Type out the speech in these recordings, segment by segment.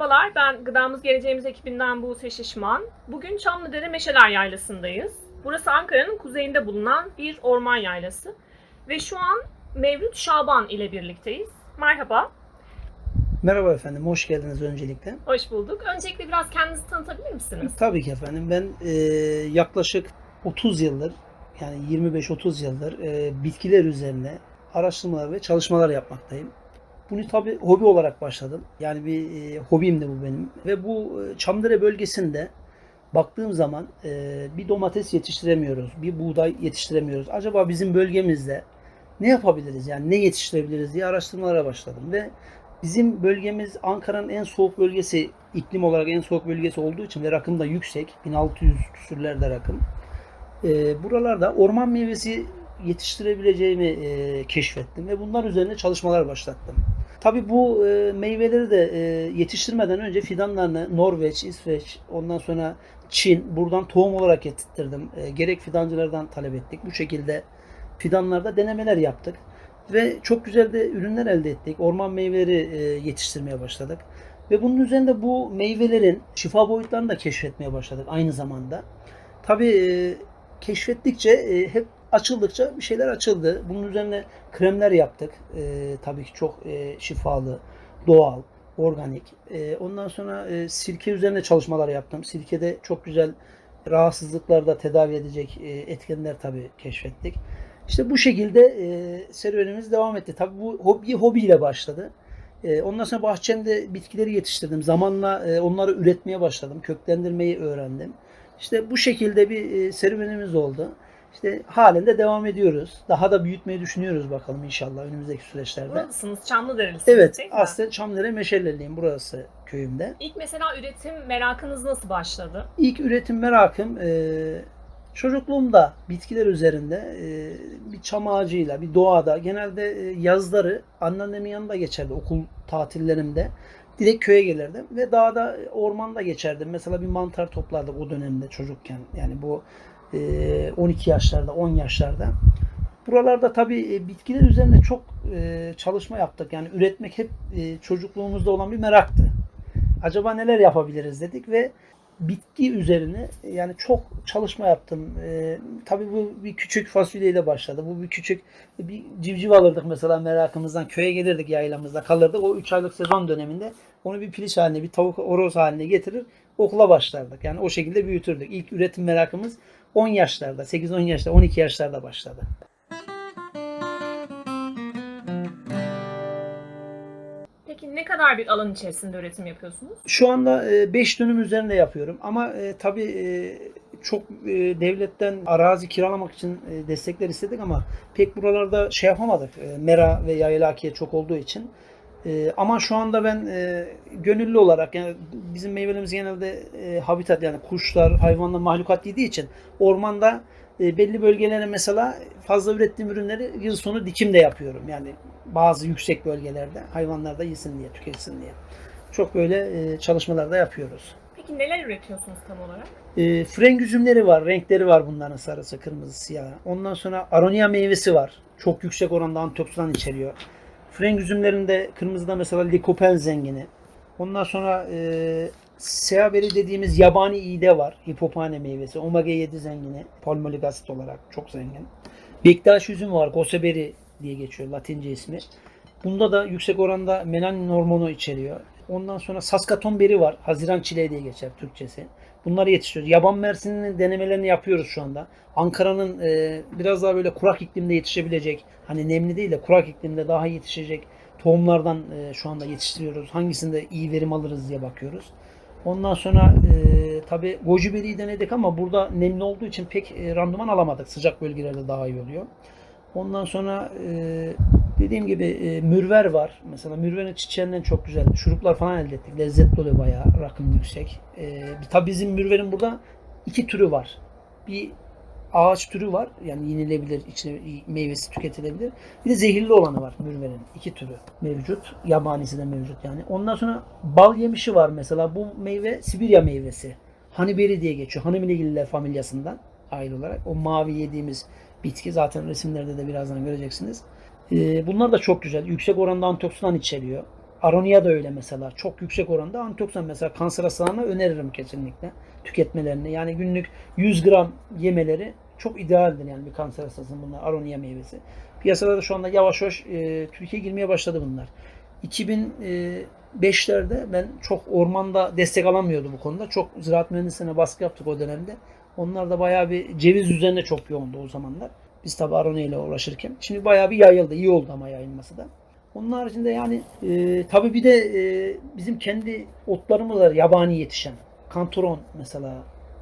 Merhabalar, ben Gıdamız Geleceğimiz ekibinden Buse Şişman. Bugün Çamlıdere Meşeler Yaylası'ndayız. Burası Ankara'nın kuzeyinde bulunan bir orman yaylası. Ve şu an Mevlüt Şaban ile birlikteyiz. Merhaba, Merhaba efendim, hoş geldiniz öncelikle. hoş bulduk. Öncelikle biraz kendinizi tanıtabilir misiniz? Tabii ki efendim, ben e, yaklaşık 30 yıldır, yani 25-30 yıldır e, bitkiler üzerine araştırmalar ve çalışmalar yapmaktayım. Bunu tabii hobi olarak başladım. Yani bir e, hobim de bu benim. Ve bu e, Çamdere bölgesinde baktığım zaman e, bir domates yetiştiremiyoruz, bir buğday yetiştiremiyoruz. Acaba bizim bölgemizde ne yapabiliriz, yani ne yetiştirebiliriz diye araştırmalara başladım. Ve Bizim bölgemiz Ankara'nın en soğuk bölgesi, iklim olarak en soğuk bölgesi olduğu için ve rakım da yüksek. 1600 küsürlerde rakım. Ee, buralarda orman meyvesi yetiştirebileceğimi e, keşfettim ve bunlar üzerine çalışmalar başlattım. Tabii bu e, meyveleri de e, yetiştirmeden önce fidanlarını Norveç, İsveç, ondan sonra Çin buradan tohum olarak getirttirdim. E, gerek fidancılardan talep ettik. Bu şekilde fidanlarda denemeler yaptık. Ve çok güzel de ürünler elde ettik. Orman meyveleri e, yetiştirmeye başladık. Ve bunun üzerinde bu meyvelerin şifa boyutlarını da keşfetmeye başladık aynı zamanda. Tabii e, keşfettikçe e, hep açıldıkça bir şeyler açıldı. Bunun üzerine kremler yaptık. E, tabii ki çok e, şifalı, doğal, organik. E, ondan sonra e, sirke üzerine çalışmalar yaptım. Sirkede çok güzel rahatsızlıklarda tedavi edecek e, etkenler tabii keşfettik. İşte bu şekilde e, serüvenimiz devam etti. Tabii bu hobi hobiyle başladı. E, ondan sonra bahçemde bitkileri yetiştirdim. Zamanla e, onları üretmeye başladım. Köklendirmeyi öğrendim. İşte bu şekilde bir e, serüvenimiz oldu. İşte halen de devam ediyoruz. Daha da büyütmeyi düşünüyoruz bakalım inşallah önümüzdeki süreçlerde. Buralısınız, Çamlıderelisiniz Evet, değil mi? aslen Çamdere Meşelleliyim burası köyümde. İlk mesela üretim merakınız nasıl başladı? İlk üretim merakım e, çocukluğumda bitkiler üzerinde e, bir çam ağacıyla, bir doğada genelde e, yazları anneannemin yanında geçerdi okul tatillerimde. Direkt köye gelirdim ve dağda, ormanda geçerdim. Mesela bir mantar toplardık o dönemde çocukken. Yani bu 12 yaşlarda, 10 yaşlarda. Buralarda tabii e, bitkiler üzerine çok e, çalışma yaptık. Yani üretmek hep e, çocukluğumuzda olan bir meraktı. Acaba neler yapabiliriz dedik ve bitki üzerine yani çok çalışma yaptım. Ee, tabii bu bir küçük fasulyeyle başladı. Bu bir küçük bir civciv alırdık mesela merakımızdan. Köye gelirdik yaylamızda kalırdık. O 3 aylık sezon döneminde onu bir piliç haline, bir tavuk oroz haline getirir okula başlardık. Yani o şekilde büyütürdük. İlk üretim merakımız 10 yaşlarda, 8-10 yaşlarda, 12 yaşlarda başladı. Peki ne kadar bir alan içerisinde üretim yapıyorsunuz? Şu anda 5 dönüm üzerinde yapıyorum ama e, tabii e, çok e, devletten arazi kiralamak için e, destekler istedik ama pek buralarda şey yapamadık. E, mera ve yaylakiye çok olduğu için. E, ama şu anda ben e, gönüllü olarak yani bizim meyvelerimiz genelde e, habitat yani kuşlar, hayvanlar, mahlukat yediği için ormanda e, belli bölgelere mesela fazla ürettiğim ürünleri yıl sonu dikim de yapıyorum. Yani bazı yüksek bölgelerde hayvanlar da yesin diye, tüketsin diye. Çok böyle e, çalışmalar da yapıyoruz. Peki neler üretiyorsunuz tam olarak? E, frenk üzümleri var, renkleri var bunların sarısı, kırmızı, siyah. Ondan sonra aronia meyvesi var. Çok yüksek oranda antioksidan içeriyor. Frenk üzümlerinde kırmızıda mesela likopen zengini. Ondan sonra e, seaberi dediğimiz yabani iğde var. Hipopane meyvesi. Omega 7 zengini. Palmolik asit olarak çok zengin. Bektaş üzüm var. Goseberi diye geçiyor Latince ismi. Bunda da yüksek oranda melanin hormonu içeriyor. Ondan sonra saskaton beri var. Haziran çileği diye geçer Türkçesi. Bunları yetiştiriyoruz. Yaban mersinin denemelerini yapıyoruz şu anda. Ankara'nın e, biraz daha böyle kurak iklimde yetişebilecek, hani nemli değil de kurak iklimde daha yetişecek tohumlardan e, şu anda yetiştiriyoruz. Hangisinde iyi verim alırız diye bakıyoruz. Ondan sonra e, tabi goji beriyi denedik ama burada nemli olduğu için pek e, randıman alamadık. Sıcak bölgelerde daha iyi oluyor. Ondan sonra e, dediğim gibi e, mürver var. Mesela mürverin çiçeğinden çok güzel şuruplar falan elde ettik. Lezzetli oluyor bayağı. Rakım yüksek. E, tabi bizim mürverin burada iki türü var. Bir ağaç türü var. Yani yenilebilir, içine meyvesi tüketilebilir. Bir de zehirli olanı var mürverin. iki türü mevcut. Yabanisi de mevcut yani. Ondan sonra bal yemişi var mesela. Bu meyve Sibirya meyvesi. Haniberi diye geçiyor. Hanimiligiller familyasından ayrı olarak. O mavi yediğimiz bitki zaten resimlerde de birazdan göreceksiniz. Ee, bunlar da çok güzel. Yüksek oranda antioksidan içeriyor. Aronia da öyle mesela. Çok yüksek oranda antioksidan mesela kanser hastalarına öneririm kesinlikle tüketmelerini. Yani günlük 100 gram yemeleri çok idealdir yani bir kanser hastasının bunlar Aronia meyvesi. Piyasada da şu anda yavaş yavaş e, Türkiye girmeye başladı bunlar. 2005'lerde ben çok ormanda destek alamıyordu bu konuda. Çok ziraat mühendisliğine baskı yaptık o dönemde. Onlar da bayağı bir ceviz üzerine çok yoğundu o zamanlar. Biz tabi Aronia ile uğraşırken. Şimdi bayağı bir yayıldı. İyi oldu ama yayılması da. Onun haricinde yani e, tabii bir de e, bizim kendi otlarımız var yabani yetişen. Kantoron mesela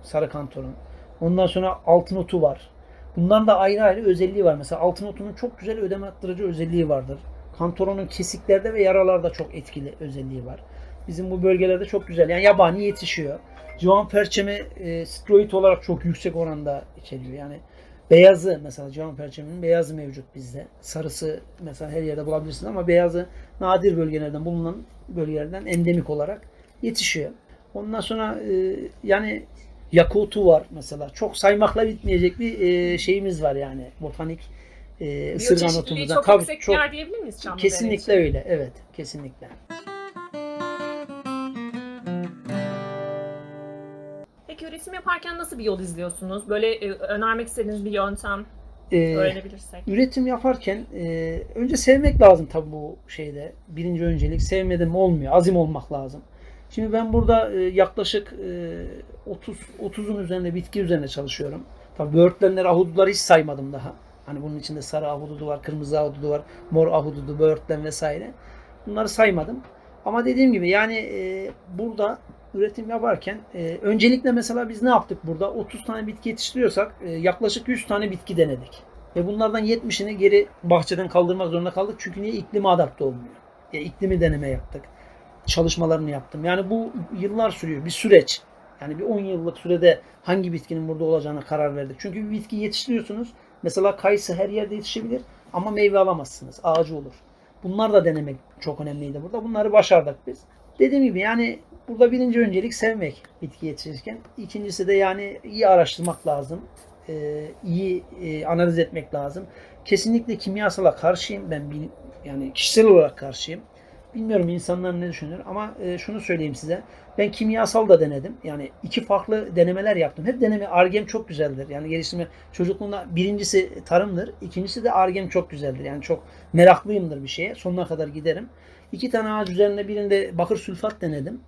sarı kantoron. Ondan sonra altın otu var. Bunların da ayrı ayrı özelliği var. Mesela altın otunun çok güzel ödem attırıcı özelliği vardır. Kantoronun kesiklerde ve yaralarda çok etkili özelliği var. Bizim bu bölgelerde çok güzel. Yani yabani yetişiyor. Civan perçemi e, steroid olarak çok yüksek oranda içeriyor. Yani Beyazı mesela civan perçeminin beyazı mevcut bizde. Sarısı mesela her yerde bulabilirsiniz ama beyazı nadir bölgelerden bulunan bölgelerden endemik olarak yetişiyor. Ondan sonra e, yani yakutu var mesela. Çok saymakla bitmeyecek bir e, şeyimiz var yani botanik e, ısırgan otumuzda. çok Tabii yüksek çok diyebilir miyiz kesinlikle öyle. Evet, kesinlikle. Üretim yaparken nasıl bir yol izliyorsunuz? Böyle e, önermek istediğiniz bir yöntem E, öğrenebilirsek. üretim yaparken e, önce sevmek lazım tabii bu şeyde. Birinci öncelik sevmedim olmuyor. Azim olmak lazım. Şimdi ben burada e, yaklaşık e, 30 30'un üzerinde bitki üzerine çalışıyorum. Tabii böğürtlenler, ahududuları hiç saymadım daha. Hani bunun içinde sarı ahududu var, kırmızı ahududu var, mor ahududu, böğürtlen vesaire. Bunları saymadım. Ama dediğim gibi yani e, burada üretim yaparken e, öncelikle mesela biz ne yaptık burada? 30 tane bitki yetiştiriyorsak e, yaklaşık 100 tane bitki denedik. Ve bunlardan 70'ini geri bahçeden kaldırmak zorunda kaldık. Çünkü niye? İklime adapte olmuyor. Ya iklimi deneme yaptık. Çalışmalarını yaptım. Yani bu yıllar sürüyor. Bir süreç. Yani bir 10 yıllık sürede hangi bitkinin burada olacağına karar verdik. Çünkü bir bitki yetiştiriyorsunuz. Mesela kayısı her yerde yetişebilir ama meyve alamazsınız. Ağacı olur. Bunlar da denemek çok önemliydi burada. Bunları başardık biz. Dediğim gibi yani burada birinci öncelik sevmek bitki yetiştirirken. İkincisi de yani iyi araştırmak lazım. Ee, iyi e, analiz etmek lazım. Kesinlikle kimyasala karşıyım. Ben bil- yani kişisel olarak karşıyım. Bilmiyorum insanlar ne düşünür ama e, şunu söyleyeyim size. Ben kimyasal da denedim. Yani iki farklı denemeler yaptım. Hep deneme argem çok güzeldir. Yani gelişimi çocukluğumda birincisi tarımdır. ikincisi de argem çok güzeldir. Yani çok meraklıyımdır bir şeye. Sonuna kadar giderim. İki tane ağaç üzerinde birinde bakır sülfat denedim.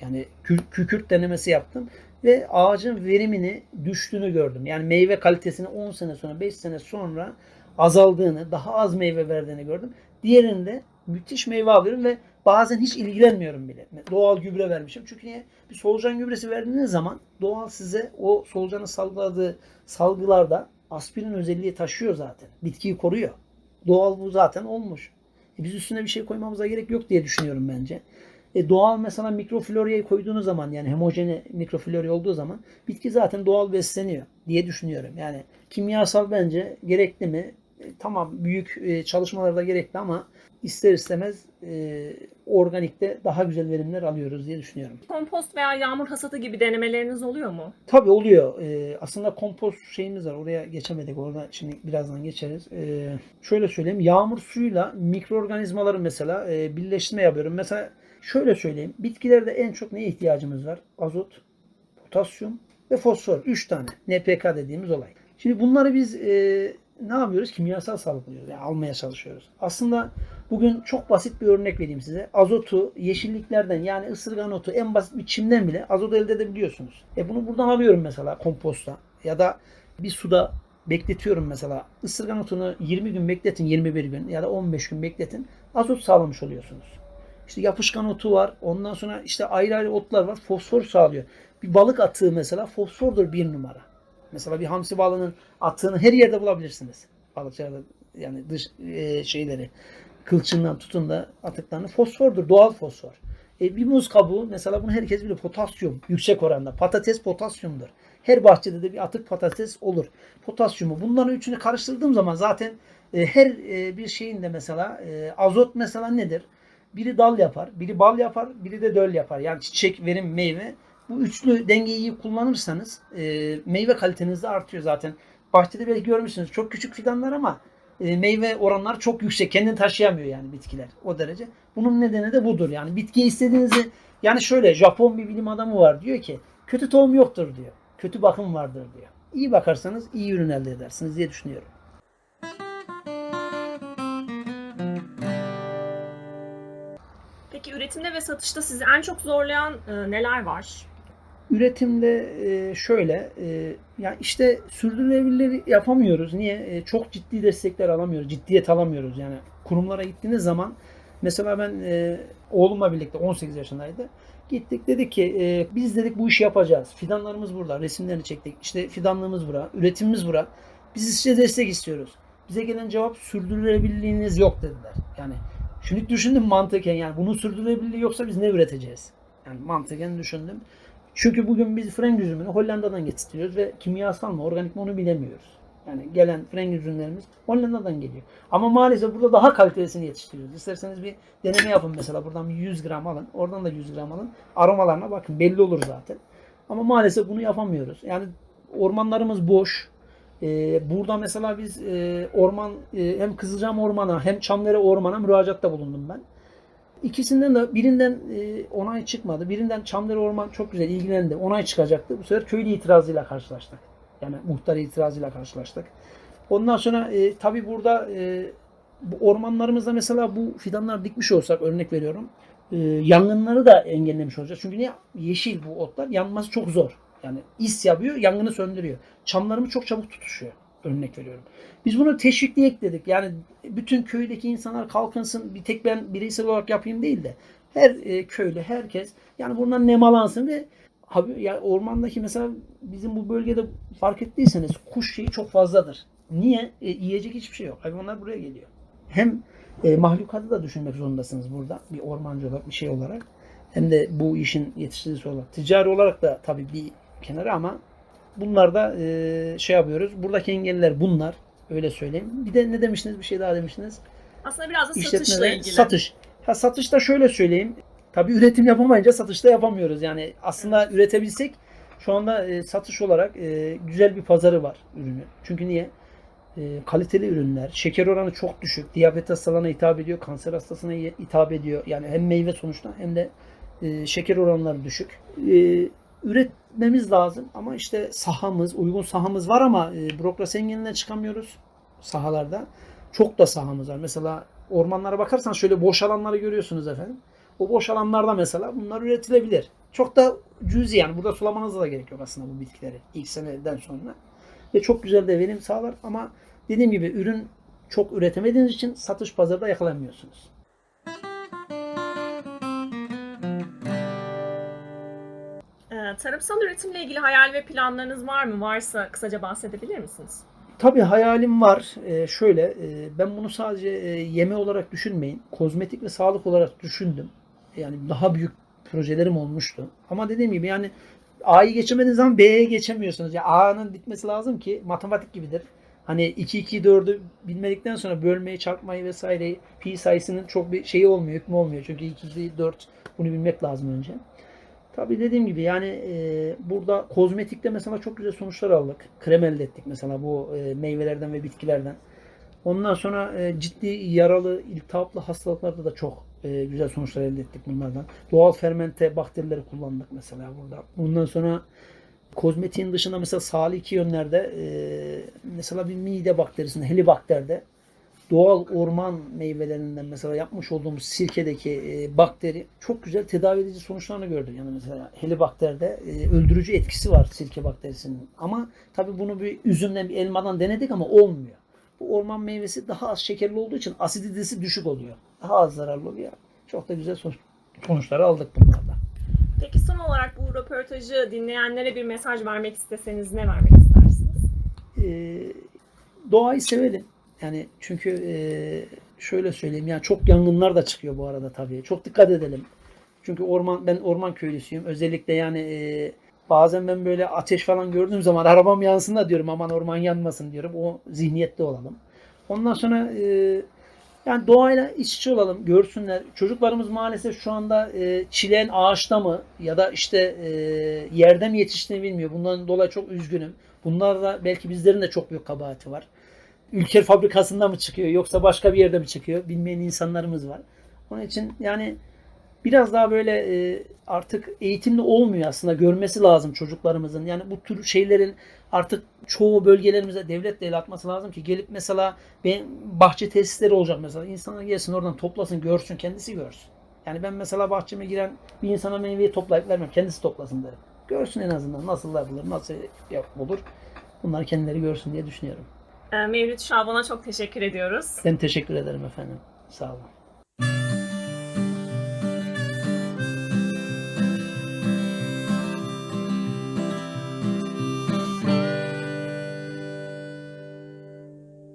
Yani kü- kükürt denemesi yaptım. Ve ağacın verimini düştüğünü gördüm. Yani meyve kalitesini 10 sene sonra 5 sene sonra azaldığını, daha az meyve verdiğini gördüm. Diğerinde müthiş meyve alıyorum ve bazen hiç ilgilenmiyorum bile. Doğal gübre vermişim. Çünkü niye? Bir solucan gübresi verdiğiniz zaman doğal size o solucanın salgıladığı salgılarda aspirin özelliği taşıyor zaten. Bitkiyi koruyor. Doğal bu zaten olmuş. E biz üstüne bir şey koymamıza gerek yok diye düşünüyorum bence. E doğal mesela mikrofloryayı koyduğunuz zaman yani homojeni mikroflorya olduğu zaman bitki zaten doğal besleniyor diye düşünüyorum. Yani kimyasal bence gerekli mi? E, tamam büyük e, çalışmalar da gerekli ama ister istemez e, organikte daha güzel verimler alıyoruz diye düşünüyorum. Kompost veya yağmur hasadı gibi denemeleriniz oluyor mu? Tabii oluyor. Ee, aslında kompost şeyimiz var. Oraya geçemedik. Orada şimdi birazdan geçeriz. Ee, şöyle söyleyeyim. Yağmur suyuyla mikroorganizmaları mesela e, birleştirme yapıyorum. Mesela şöyle söyleyeyim. Bitkilerde en çok neye ihtiyacımız var? Azot, potasyum ve fosfor. Üç tane. NPK dediğimiz olay. Şimdi bunları biz e, ne yapıyoruz? Kimyasal salgılıyoruz. Yani almaya çalışıyoruz. Aslında bugün çok basit bir örnek vereyim size. Azotu yeşilliklerden yani ısırgan otu en basit bir çimden bile azot elde edebiliyorsunuz. E bunu buradan alıyorum mesela komposta ya da bir suda bekletiyorum mesela. Isırgan otunu 20 gün bekletin 21 gün ya da 15 gün bekletin. Azot sağlamış oluyorsunuz. İşte yapışkan otu var. Ondan sonra işte ayrı ayrı otlar var. Fosfor sağlıyor. Bir balık atığı mesela fosfordur bir numara. Mesela bir hamsi balığının atığını her yerde bulabilirsiniz. Balıkçılarda yani dış e, şeyleri kılçığından tutun da atıklarını fosfordur. Doğal fosfor. E, bir muz kabuğu mesela bunu herkes bilir. Potasyum yüksek oranda. Patates potasyumdur. Her bahçede de bir atık patates olur. Potasyumu. Bunların üçünü karıştırdığım zaman zaten e, her e, bir şeyin de mesela e, azot mesela nedir? Biri dal yapar, biri bal yapar, biri de döl yapar. Yani çiçek, verim, meyve. Bu üçlü dengeyi iyi kullanırsanız e, meyve kaliteniz de artıyor zaten. Bahçede belki görmüşsünüz çok küçük fidanlar ama e, meyve oranları çok yüksek. Kendini taşıyamıyor yani bitkiler o derece. Bunun nedeni de budur. Yani bitkiye istediğinizi yani şöyle Japon bir bilim adamı var diyor ki kötü tohum yoktur diyor. Kötü bakım vardır diyor. İyi bakarsanız iyi ürün elde edersiniz diye düşünüyorum. Peki üretimde ve satışta sizi en çok zorlayan e, neler var? Üretimde e, şöyle e, ya işte sürdürülebilirleri yapamıyoruz. Niye? E, çok ciddi destekler alamıyoruz. Ciddiyet alamıyoruz. Yani kurumlara gittiğiniz zaman mesela ben oğlumla birlikte 18 yaşındaydı. Gittik dedik ki e, biz dedik bu işi yapacağız. Fidanlarımız burada. Resimlerini çektik. İşte fidanlığımız bura. Üretimimiz bura. Biz size destek istiyoruz. Bize gelen cevap sürdürülebilirliğiniz yok dediler. Yani şimdi düşündüm mantıken yani bunun sürdürülebilirliği yoksa biz ne üreteceğiz? Yani mantıken düşündüm. Çünkü bugün biz frenk üzümünü Hollanda'dan getiriyoruz ve kimyasal mı organik mi onu bilemiyoruz. Yani gelen frenk üzümlerimiz Hollanda'dan geliyor. Ama maalesef burada daha kalitesini yetiştiriyoruz. İsterseniz bir deneme yapın mesela buradan bir 100 gram alın. Oradan da 100 gram alın. Aromalarına bakın belli olur zaten. Ama maalesef bunu yapamıyoruz. Yani ormanlarımız boş. Ee, burada mesela biz e, orman e, hem Kızılcam Orman'a hem Çamdere Orman'a müracaatta bulundum ben. İkisinden de birinden e, onay çıkmadı. Birinden Çamdere Orman çok güzel ilgilendi. Onay çıkacaktı. Bu sefer köylü itirazıyla karşılaştık. Yani muhtar itirazıyla karşılaştık. Ondan sonra e, tabii burada e, bu ormanlarımızda mesela bu fidanlar dikmiş olsak örnek veriyorum. E, yangınları da engellemiş olacağız. Çünkü niye? Yeşil bu otlar. Yanması çok zor. Yani is yapıyor, yangını söndürüyor. Çamlarımız çok çabuk tutuşuyor. Örnek veriyorum. Biz bunu teşvikleyek dedik. Yani bütün köydeki insanlar kalkınsın. Bir tek ben bireysel olarak yapayım değil de her e, köylü, herkes yani bundan nemalansın ve Abi ya ormandaki mesela bizim bu bölgede fark ettiyseniz kuş şeyi çok fazladır. Niye? E, yiyecek hiçbir şey yok. Hayvanlar buraya geliyor. Hem e, mahlukatı da düşünmek zorundasınız burada. Bir ormancı olarak, bir şey olarak. Hem de bu işin yetiştiricisi olarak. Ticari olarak da tabii bir kenara ama bunlar da e, şey yapıyoruz. Buradaki engeller bunlar. Öyle söyleyeyim. Bir de ne demiştiniz? Bir şey daha demiştiniz. Aslında biraz da satışla İşletme ve ilgili. satış. Ha, satışta şöyle söyleyeyim. Tabii üretim yapamayınca satışta yapamıyoruz. Yani aslında üretebilsek şu anda e, satış olarak e, güzel bir pazarı var ürünü. Çünkü niye? E, kaliteli ürünler, şeker oranı çok düşük. Diyabet hastalarına hitap ediyor, kanser hastasına hitap ediyor. Yani hem meyve sonuçta hem de e, şeker oranları düşük. E, üretmemiz lazım ama işte sahamız, uygun sahamız var ama e, bürokrasi engelinden çıkamıyoruz sahalarda. Çok da sahamız var. Mesela ormanlara bakarsan şöyle boş alanları görüyorsunuz efendim. O boş alanlarda mesela bunlar üretilebilir. Çok da cüzi yani burada sulamanıza da gerek yok aslında bu bitkileri ilk seneden sonra. Ve çok güzel de verim sağlar ama dediğim gibi ürün çok üretemediğiniz için satış pazarda yakalamıyorsunuz. Tarımsal üretimle ilgili hayal ve planlarınız var mı? Varsa kısaca bahsedebilir misiniz? Tabii hayalim var. Ee, şöyle, e, ben bunu sadece e, yeme olarak düşünmeyin. Kozmetik ve sağlık olarak düşündüm. Yani daha büyük projelerim olmuştu. Ama dediğim gibi yani A'yı geçemediğiniz zaman B'ye geçemiyorsunuz. Yani A'nın bitmesi lazım ki matematik gibidir. Hani 2 2 4'ü bilmedikten sonra bölmeyi, çarpmayı vesaireyi pi sayısının çok bir şeyi olmuyor, hükmü olmuyor. Çünkü 2 2 4 bunu bilmek lazım önce. Tabii dediğim gibi yani e, burada kozmetikte mesela çok güzel sonuçlar aldık. Krem elde ettik mesela bu e, meyvelerden ve bitkilerden. Ondan sonra e, ciddi yaralı, iltihaplı hastalıklarda da çok e, güzel sonuçlar elde ettik bunlardan. Doğal fermente bakterileri kullandık mesela burada. Ondan sonra kozmetiğin dışında mesela sağlıklı yönlerde e, mesela bir mide bakterisinde, helibakterde doğal orman meyvelerinden mesela yapmış olduğumuz sirkedeki e, bakteri çok güzel tedavi edici sonuçlarını gördük. Yani mesela helibakterde e, öldürücü etkisi var sirke bakterisinin. Ama tabii bunu bir üzümden bir elmadan denedik ama olmuyor. Bu orman meyvesi daha az şekerli olduğu için asiditesi düşük oluyor. Daha az zararlı oluyor. Çok da güzel sonuç, sonuçları aldık bunlarla. Peki son olarak bu röportajı dinleyenlere bir mesaj vermek isteseniz ne vermek istersiniz? e, doğayı sevelim. Yani çünkü e, şöyle söyleyeyim yani çok yangınlar da çıkıyor bu arada tabii. Çok dikkat edelim. Çünkü orman ben orman köylüsüyüm. Özellikle yani e, bazen ben böyle ateş falan gördüğüm zaman arabam yansın da diyorum aman orman yanmasın diyorum. O zihniyette olalım. Ondan sonra e, yani doğayla iç içe olalım, görsünler. Çocuklarımız maalesef şu anda e, çileğin ağaçta mı ya da işte e, yerde mi yetiştiğini bilmiyor. Bundan dolayı çok üzgünüm. Bunlar da belki bizlerin de çok büyük kabahati var. Ülker fabrikasında mı çıkıyor yoksa başka bir yerde mi çıkıyor bilmeyen insanlarımız var. Onun için yani biraz daha böyle e, artık eğitimli olmuyor aslında görmesi lazım çocuklarımızın. Yani bu tür şeylerin artık çoğu bölgelerimize devlet de el atması lazım ki gelip mesela ben bahçe tesisleri olacak mesela insanlar gelsin oradan toplasın görsün kendisi görsün. Yani ben mesela bahçeme giren bir insana meyveyi toplayıp vermem kendisi toplasın derim. Görsün en azından nasıl yapılır nasıl yapılır bunları kendileri görsün diye düşünüyorum. Ee, Mevlüt Şaban'a çok teşekkür ediyoruz. Ben teşekkür ederim efendim. Sağ olun.